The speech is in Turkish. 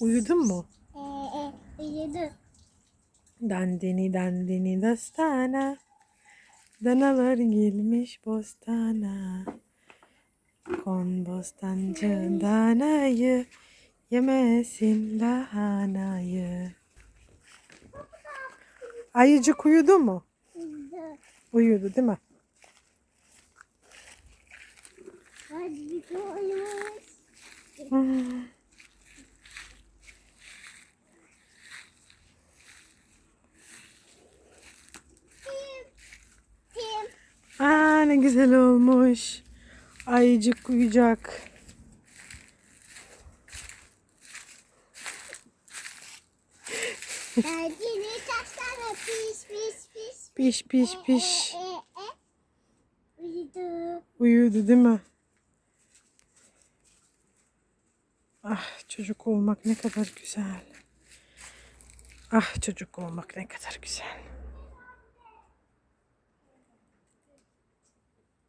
Uyudun mu? Ee, e, uyudu. Dandini dandini dastana. Danalar gelmiş bostana. Kon bostancı danayı. Yemesin lahanayı. Ayıcık uyudu mu? Uyudu. Uyudu değil mi? Hadi gidiyoruz. Ne güzel olmuş. Ayıcık uyuyacak. Derdini taşlara piş piş piş. Piş piş piş. E, e, e. Uyudu. Uyudu değil mi? Ah çocuk olmak ne kadar güzel. Ah çocuk olmak ne kadar güzel.